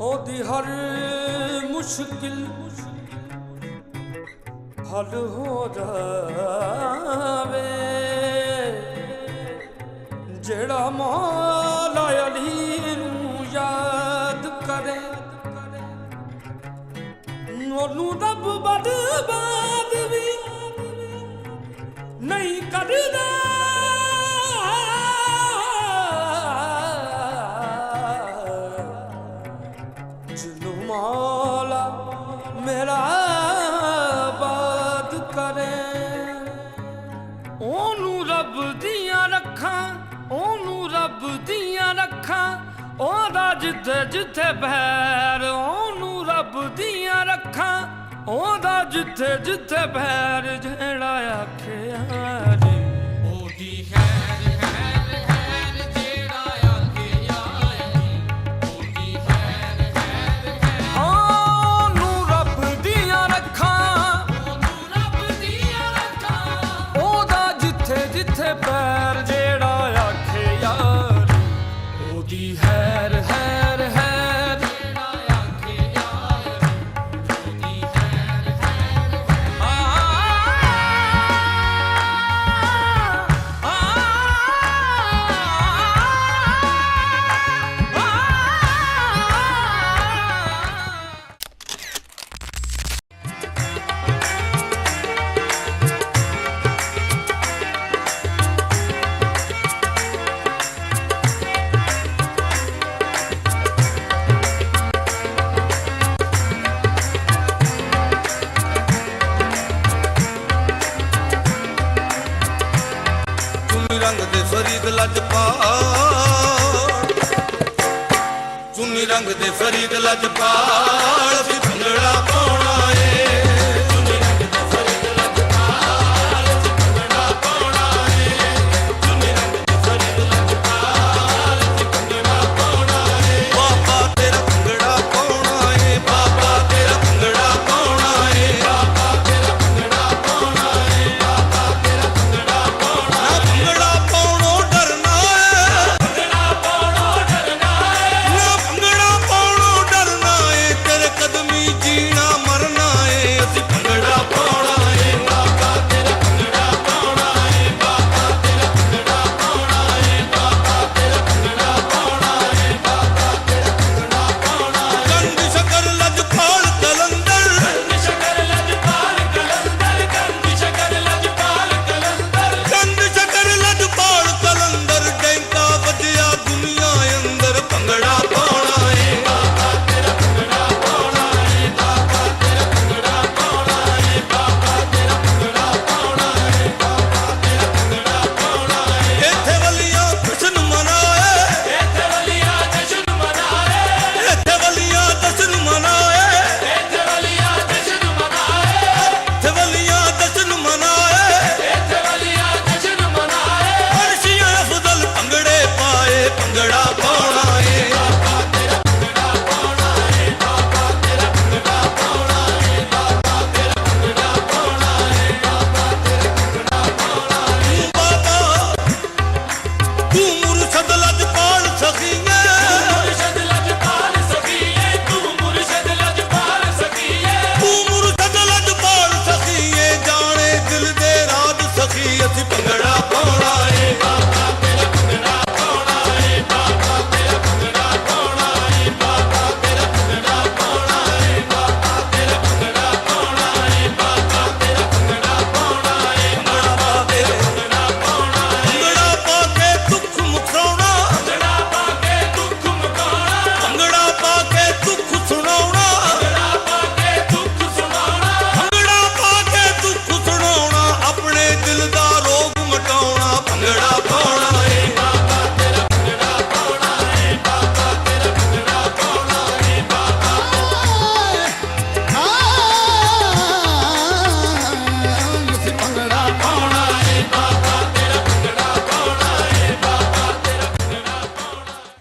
ਉਹਦੀ ਹਰ ਮੁਸ਼ਕਿਲ ਹੱਲ ਹੋ ਜਾਵੇ। ਜਿਹੜਾ ਮੌਲਾ ਅਲੀ ਨੂੰ ਯਾਦ ਕਰੇ, ਉਹਨੂੰ ਰੱਬ ਬਰਬਾਦ ਮੌਲਾ ਮੇਰਾ ਬਾਦ ਕਰੇ। ਉਹਨੂੰ ਰੱਬ ਦੀਆਂ ਰੱਖਾਂ ਉਹਨੂੰ ਰੱਬ ਦੀਆਂ ਰੱਖਾਂ ਉਹਦਾ ਜਿੱਥੇ ਜਿੱਥੇ ਬੈਰ ਉਹਨੂੰ ਰੱਬ ਦੀਆਂ ਰੱਖਾਂ ਉਹਦਾ ਜਿੱਥੇ ਜਿੱਥੇ ਬੈਰ ਜਿਹੜਾ ਆਖਿਆ ਰੰਗ ਦੇ ਫਰੀਦ ਲਜਪਾਲ ਚੁੰਨੀ ਰੰਗ ਦੇ ਫਰੀਦ ਲਜਪਾਲ ਅਸੀਂ ਭੰਗੜਾ ਪਾਉਣ